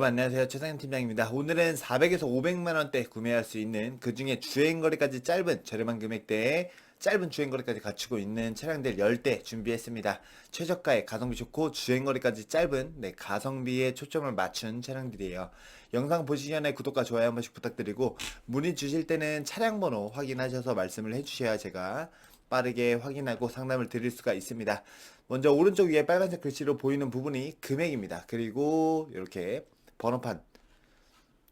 여러분 안녕하세요 최상현 팀장입니다 오늘은 400에서 500만 원대 구매할 수 있는 그 중에 주행 거리까지 짧은 저렴한 금액대에 짧은 주행 거리까지 갖추고 있는 차량들 10대 준비했습니다 최저가에 가성비 좋고 주행 거리까지 짧은 네, 가성비에 초점을 맞춘 차량들이에요 영상 보시기 전에 구독과 좋아요 한 번씩 부탁드리고 문의 주실 때는 차량 번호 확인하셔서 말씀을 해주셔야 제가 빠르게 확인하고 상담을 드릴 수가 있습니다. 먼저 오른쪽 위에 빨간색 글씨로 보이는 부분이 금액입니다. 그리고 이렇게 번호판,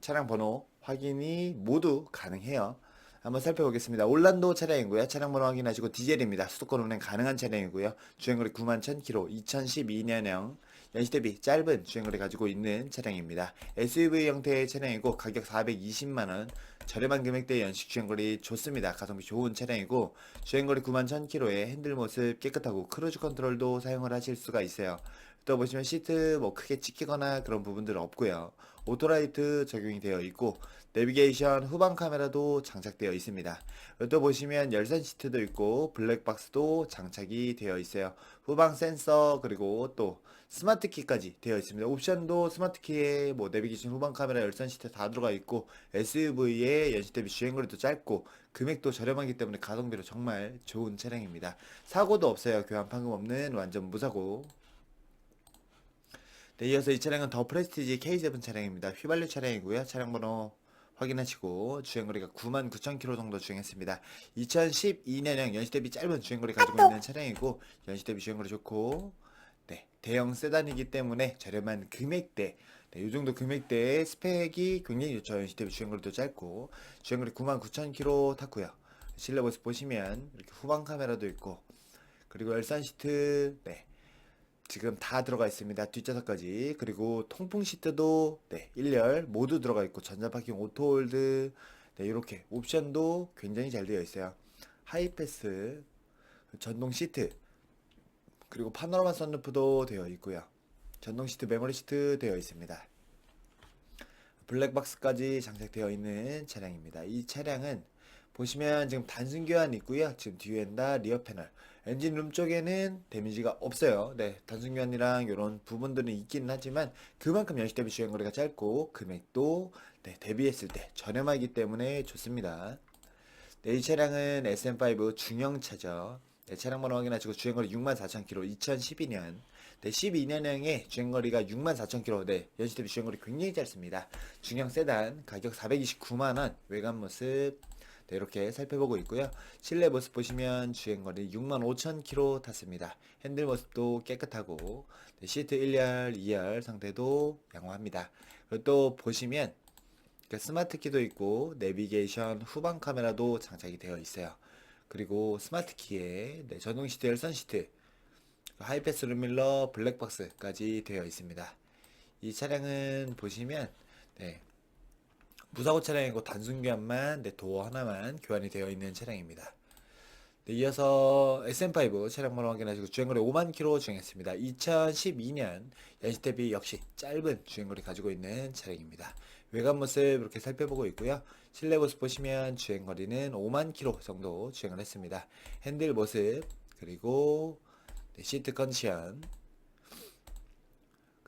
차량 번호 확인이 모두 가능해요. 한번 살펴보겠습니다. 올란도 차량이고요. 차량 번호 확인하시고 디젤입니다. 수도권 운행 가능한 차량이고요. 주행거리 9만 1000km, 2012년형 연시 대비 짧은 주행거리 가지고 있는 차량입니다. SUV 형태의 차량이고 가격 420만 원, 저렴한 금액대의 연식 주행거리 좋습니다. 가성비 좋은 차량이고 주행거리 9만 1000km에 핸들 모습 깨끗하고 크루즈 컨트롤도 사용을 하실 수가 있어요. 또 보시면 시트 뭐 크게 찢기거나 그런 부분들은 없고요. 오토라이트 적용이 되어 있고 내비게이션 후방 카메라도 장착되어 있습니다. 또 보시면 열선 시트도 있고 블랙박스도 장착이 되어 있어요. 후방 센서 그리고 또 스마트 키까지 되어 있습니다. 옵션도 스마트 키에 뭐 내비게이션 후방 카메라 열선 시트 다 들어가 있고 SUV의 연식 대비 주행거리도 짧고 금액도 저렴하기 때문에 가성비로 정말 좋은 차량입니다. 사고도 없어요. 교환 판금 없는 완전 무사고 네, 이어서 이 차량은 더 프레스티지 K7 차량입니다. 휘발유 차량이고요. 차량 번호 확인하시고 주행거리가 99,000km 정도 주행했습니다. 2012년형 연식 대비 짧은 주행거리 가지고 있는 차량이고 연식 대비 주행거리 좋고 네, 대형 세단이기 때문에 저렴한 금액대 네, 이 정도 금액대의 스펙이 굉장히 좋죠. 연식 대비 주행거리도 짧고 주행거리 99,000km 탔고요. 실내 모습 보시면 이렇게 후방 카메라도 있고 그리고 열선 시트 네, 지금 다 들어가 있습니다. 뒷좌석까지. 그리고 통풍 시트도 네, 1열 모두 들어가 있고 전자 파킹 오토 홀드 네, 이렇게 옵션도 굉장히 잘 되어 있어요. 하이패스 전동 시트 그리고 파노라마 선루프도 되어 있고요. 전동 시트 메모리 시트 되어 있습니다. 블랙박스까지 장착되어 있는 차량입니다. 이 차량은 보시면 지금 단순 교환 있고요. 지금 뒤에 다 리어 패널. 엔진룸 쪽에는 데미지가 없어요. 네, 단순 교환이랑 이런 부분들은 있기는 하지만 그만큼 연식 대비 주행 거리가 짧고 금액도 네, 대비했을 때 저렴하기 때문에 좋습니다. 네, 이 차량은 SM5 중형차죠. 네, 차량 번호 확인하시고 주행거리 64,000km 2012년 네, 12년형의 주행거리가 64,000km 네, 연식 대비 주행거리 굉장히 짧습니다. 중형 세단 가격 429만원 외관 모습 네, 이렇게 살펴보고 있고요. 실내 모습 보시면 주행거리 65,000km 탔습니다. 핸들 모습도 깨끗하고 네, 시트 1열, 2열 상태도 양호합니다. 그리고 또 보시면 그 스마트 키도 있고 내비게이션 후방 카메라도 장착이 되어 있어요. 그리고 스마트 키에 네, 전동 시트, 열선 시트, 하이패스 룸밀러, 블랙박스까지 되어 있습니다. 이 차량은 보시면 네, 무사고 차량이고 단순 교환만 네, 도어 하나만 교환이 되어 있는 차량입니다. 네, 이어서 SM5 차량 번호 확인하시고 주행거리 5만 킬로 주행했습니다. 2012년 연식 대비 역시 짧은 주행거리 가지고 있는 차량입니다. 외관 모습 이렇게 살펴보고 있고요. 실내 모습 보시면 주행거리는 5만 킬로 정도 주행을 했습니다. 핸들 모습 그리고 네, 시트 컨디션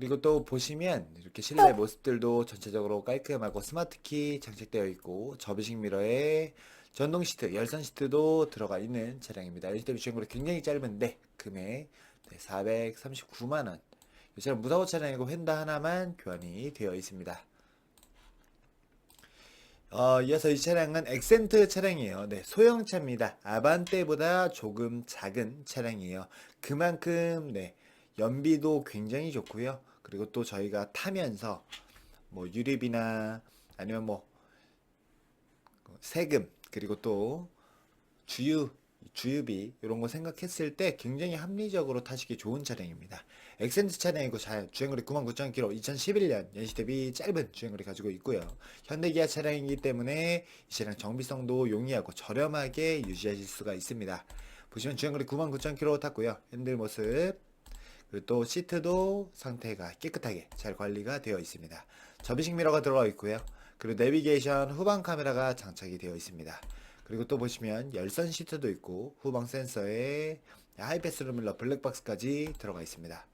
그리고 또 보시면 이렇게 실내 모습들도 전체적으로 깔끔하고 스마트키 장착되어 있고 접이식 미러에 전동 시트, 열선 시트도 들어가 있는 차량입니다. 대비 주행거리 굉장히 짧은데 금액 네, 439만 원 이 차량 무사고 차량이고 휀다 하나만 교환이 되어 있습니다. 어, 이어서 이 차량은 엑센트 차량이에요. 네, 소형차입니다. 아반떼보다 조금 작은 차량이에요. 그만큼 네, 연비도 굉장히 좋고요. 그리고 또 저희가 타면서 뭐 유립이나 아니면 뭐 세금 그리고 또 주유 주유비 이런 거 생각했을 때 굉장히 합리적으로 타시기 좋은 차량입니다. 엑센트 차량이고 자- 주행거리 99,000km 2011년 연식 대비 짧은 주행거리 가지고 있고요. 현대기아 차량이기 때문에 이 차량 정비성도 용이하고 저렴하게 유지하실 수가 있습니다. 보시면 주행거리 99,000km 탔고요. 핸들 모습 그리고 또 시트도 상태가 깨끗하게 잘 관리가 되어 있습니다. 접이식 미러가 들어가 있고요. 그리고 내비게이션 후방 카메라가 장착이 되어 있습니다. 그리고 또 보시면 열선 시트도 있고 후방 센서에 하이패스 루밀러 블랙박스까지 들어가 있습니다.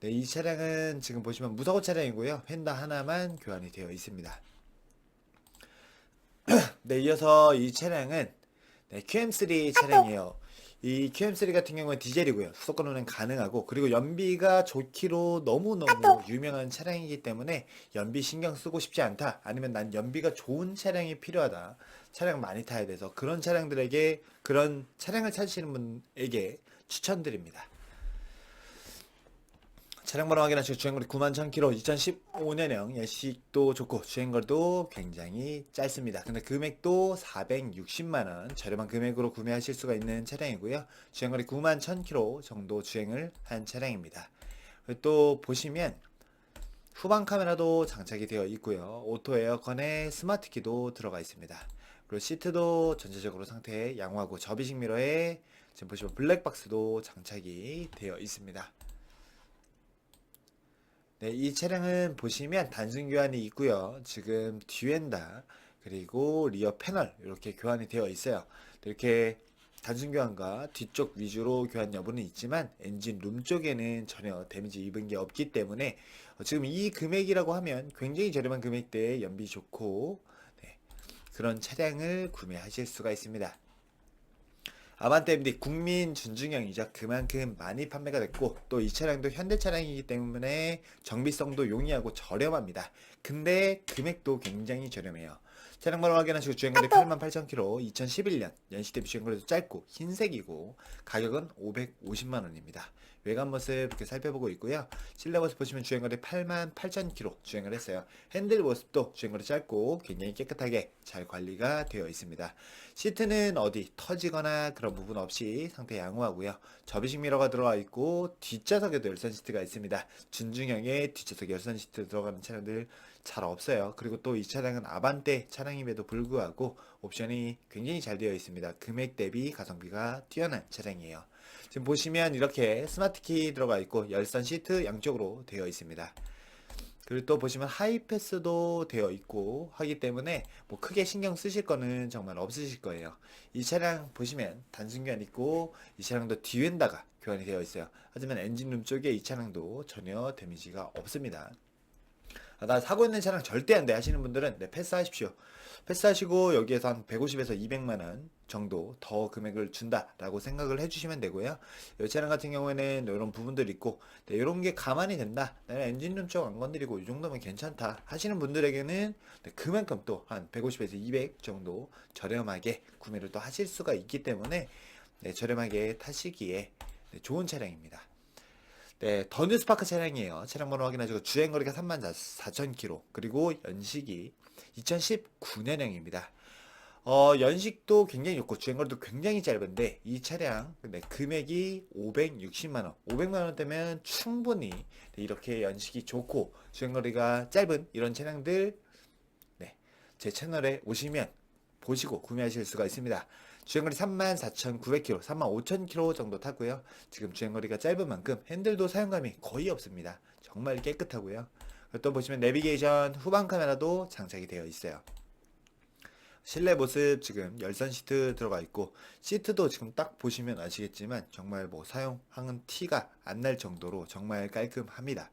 네, 이 차량은 지금 보시면 무사고 차량이고요. 휀다 하나만 교환이 되어 있습니다. 네, 이어서 이 차량은 네, QM3 차량이에요. 이 QM3 같은 경우는 디젤이고요. 수도권 운행 가능하고 그리고 연비가 좋기로 너무너무 유명한 차량이기 때문에 연비 신경 쓰고 싶지 않다. 아니면 난 연비가 좋은 차량이 필요하다. 차량 많이 타야 돼서 그런 차량들에게 그런 차량을 찾으시는 분에게 추천드립니다. 차량 번호 확인하시고 주행거리 91,000km 2015년형 연식도 좋고 주행거리도 굉장히 짧습니다. 근데 금액도 460만원 저렴한 금액으로 구매하실 수가 있는 차량이고요. 주행거리 91,000km 정도 주행을 한 차량입니다. 또 보시면 후방 카메라도 장착이 되어 있고요. 오토 에어컨에 스마트 키도 들어가 있습니다. 그리고 시트도 전체적으로 상태 양호하고 접이식 미러에 지금 보시면 블랙박스도 장착이 되어 있습니다. 네, 이 차량은 보시면 단순 교환이 있고요. 지금 뒤엔다 그리고 리어 패널 이렇게 교환이 되어 있어요. 이렇게 단순 교환과 뒤쪽 위주로 교환 여부는 있지만 엔진 룸 쪽에는 전혀 데미지 입은 게 없기 때문에 어, 지금 이 금액이라고 하면 굉장히 저렴한 금액대에 연비 좋고 네, 그런 차량을 구매하실 수가 있습니다. 아반떼 MD 국민 준중형이죠. 그만큼 많이 판매가 됐고 또 이 차량도 현대 차량이기 때문에 정비성도 용이하고 저렴합니다. 근데 금액도 굉장히 저렴해요. 차량 번호 확인하시고 주행거리 88,000km 2011년 연식 대비 주행거리도 짧고 흰색이고 가격은 550만 원입니다. 외관 모습 이렇게 살펴보고 있고요. 실내 모습 보시면 주행거리 88,000km 주행을 했어요. 핸들 모습도 주행거리 짧고 굉장히 깨끗하게 잘 관리가 되어 있습니다. 시트는 어디 터지거나 그런 부분 없이 상태 양호하고요. 접이식 미러가 들어와 있고 뒷좌석에도 열선 시트가 있습니다. 준중형의 뒷좌석 열선 시트 들어가는 차량들 잘 없어요. 그리고 또 이 차량은 아반떼 차량임에도 불구하고 옵션이 굉장히 잘 되어 있습니다. 금액 대비 가성비가 뛰어난 차량이에요. 지금 보시면 이렇게 스마트 키 들어가 있고 열선 시트 양쪽으로 되어 있습니다. 그리고 또 보시면 하이패스도 되어 있고 하기 때문에 뭐 크게 신경 쓰실 거는 정말 없으실 거예요. 이 차량 보시면 단순교환 있고 이 차량도 뒤엔다가 교환이 되어 있어요. 하지만 엔진룸 쪽에 이 차량도 전혀 데미지가 없습니다. 아, 나 사고 있는 차량 절대 안 돼 하시는 분들은 네, 패스하십시오. 패스하시고 여기에서 한 150에서 200만 원 정도 더 금액을 준다라고 생각을 해주시면 되고요. 이 차량 같은 경우에는 이런 부분들 있고 네, 이런 게 가만히 된다. 나는 엔진룸 쪽 안 건드리고 이 정도면 괜찮다 하시는 분들에게는 네, 그만큼 또 한 150에서 200 정도 저렴하게 구매를 또 하실 수가 있기 때문에 네, 저렴하게 타시기에 네, 좋은 차량입니다. 네, 더 뉴스파크 차량이에요. 차량 번호 확인하시고 주행 거리가 34,000km 그리고 연식이 2019년형입니다. 어, 연식도 굉장히 좋고 주행거리도 굉장히 짧은데 이 차량 네, 금액이 560만 원. 500만 원대면 충분히 네, 이렇게 연식이 좋고 주행거리가 짧은 이런 차량들 네, 제 채널에 오시면 보시고 구매하실 수가 있습니다. 주행거리 34,900km, 35,000km 정도 탔고요. 지금 주행거리가 짧은 만큼 핸들도 사용감이 거의 없습니다. 정말 깨끗하고요. 또 보시면 내비게이션 후방 카메라도 장착이 되어 있어요. 실내 모습 지금 열선 시트 들어가 있고 시트도 지금 딱 보시면 아시겠지만 정말 뭐 사용하는 티가 안 날 정도로 정말 깔끔합니다.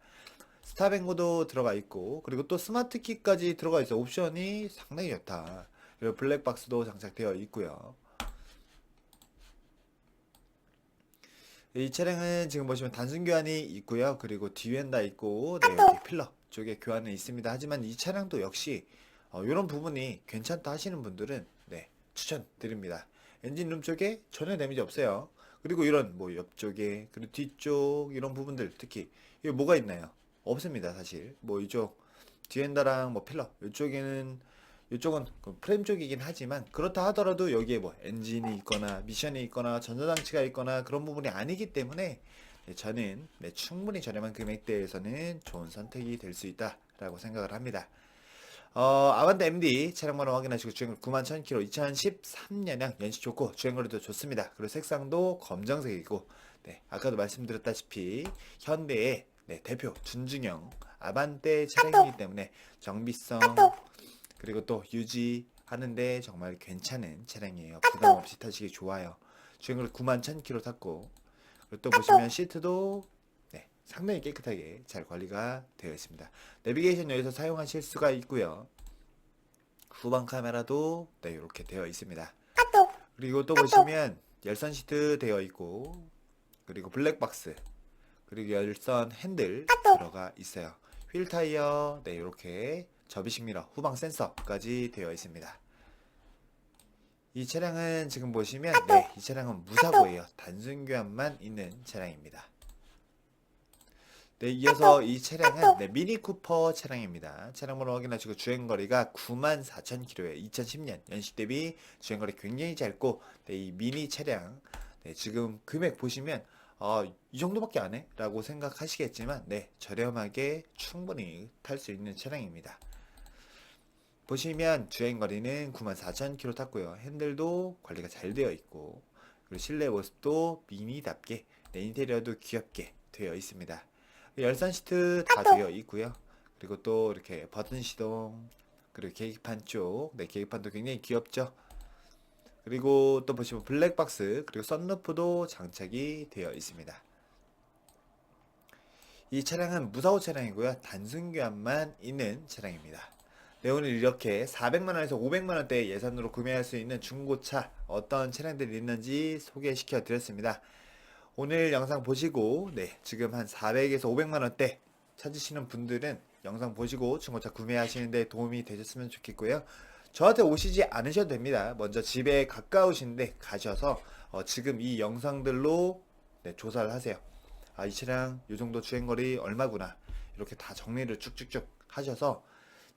스타뱅고도 들어가 있고 그리고 또 스마트 키까지 들어가 있어 옵션이 상당히 좋다. 그리고 블랙박스도 장착되어 있고요. 이 차량은 지금 보시면 단순 교환이 있고요. 그리고 뒤엔다 있고 네, 여기 필러 쪽에 교환은 있습니다. 하지만 이 차량도 역시 어, 이런 부분이 괜찮다 하시는 분들은 네, 추천드립니다. 엔진룸 쪽에 전혀 데미지 없어요. 그리고 이런 뭐 옆쪽에 그리고 뒤쪽 이런 부분들 특히 이게 뭐가 있나요? 없습니다, 사실. 뭐 이쪽 뒤엔다랑 뭐 필러 이쪽에는 이쪽은 그 프레임 쪽이긴 하지만 그렇다 하더라도 여기에 뭐 엔진이 있거나 미션이 있거나 전자장치가 있거나 그런 부분이 아니기 때문에 네, 저는 네, 충분히 저렴한 금액대에서는 좋은 선택이 될 수 있다라고 생각을 합니다. 어, 아반떼 MD 차량 번호 확인하시고 주행거리 91,000km 2013년형 연식 좋고 주행거리도 좋습니다. 그리고 색상도 검정색이고 네, 아까도 말씀드렸다시피 현대의 네, 대표 준중형 아반떼 차량이기 때문에 정비성 그리고 또 유지하는데 정말 괜찮은 차량이에요. 부담 없이 타시기 좋아요. 주행거리 91,000km 탔고 그리고 또 보시면 시트도 네, 상당히 깨끗하게 잘 관리가 되어 있습니다. 내비게이션 여기서 사용하실 수가 있고요. 후방 카메라도 네, 이렇게 되어 있습니다. 그리고 또 보시면 열선 시트 되어 있고 그리고 블랙박스 그리고 열선 핸들 들어가 있어요. 휠 타이어 네 이렇게 접이식 미러 후방 센서까지 되어 있습니다. 이 차량은 지금 보시면 네, 이 차량은 무사고예요. 단순 교환만 있는 차량입니다. 네, 이어서 이 차량은 네, 미니 쿠퍼 차량입니다. 차량 번호 확인하시고 주행 거리가 94,000km에 2010년 연식 대비 주행 거리 굉장히 짧고 네, 이 미니 차량 네, 지금 금액 보시면 아, 이 정도밖에 안 해? 라고 생각하시겠지만 네, 저렴하게 충분히 탈 수 있는 차량입니다. 보시면 주행 거리는 94,000km 탔고요. 핸들도 관리가 잘 되어 있고 그리고 실내 모습도 미니답게 네, 인테리어도 귀엽게 되어 있습니다. 열선 시트 다 되어 있고요. 그리고 또 이렇게 버튼 시동 그리고 계기판 쪽, 네 계기판도 굉장히 귀엽죠. 그리고 또 보시면 블랙박스 그리고 썬루프도 장착이 되어 있습니다. 이 차량은 무사고 차량이고요. 단순 교환만 있는 차량입니다. 네, 오늘 이렇게 400만원에서 500만원대 예산으로 구매할 수 있는 중고차 어떤 차량들이 있는지 소개시켜 드렸습니다. 오늘 영상 보시고 네, 지금 한 400에서 500만원대 찾으시는 분들은 영상 보시고 중고차 구매하시는데 도움이 되셨으면 좋겠고요. 저한테 오시지 않으셔도 됩니다. 먼저 집에 가까우신데 가셔서 어, 지금 이 영상들로 네, 조사를 하세요. 아, 이 차량 이 정도 주행거리 얼마구나. 이렇게 다 정리를 쭉쭉쭉 하셔서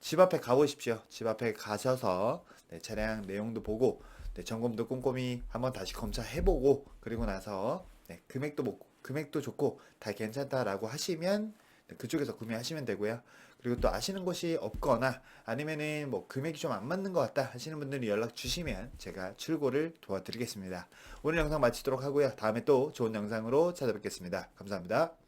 집 앞에 가보십시오. 집 앞에 가셔서 네, 차량 내용도 보고 네, 점검도 꼼꼼히 한번 다시 검사해보고 그리고 나서 네, 금액도 뭐, 금액도 좋고 다 괜찮다라고 하시면 네, 그쪽에서 구매하시면 되고요. 그리고 또 아시는 곳이 없거나 아니면은 뭐 금액이 좀 안 맞는 것 같다 하시는 분들은 연락 주시면 제가 출고를 도와드리겠습니다. 오늘 영상 마치도록 하고요. 다음에 또 좋은 영상으로 찾아뵙겠습니다. 감사합니다.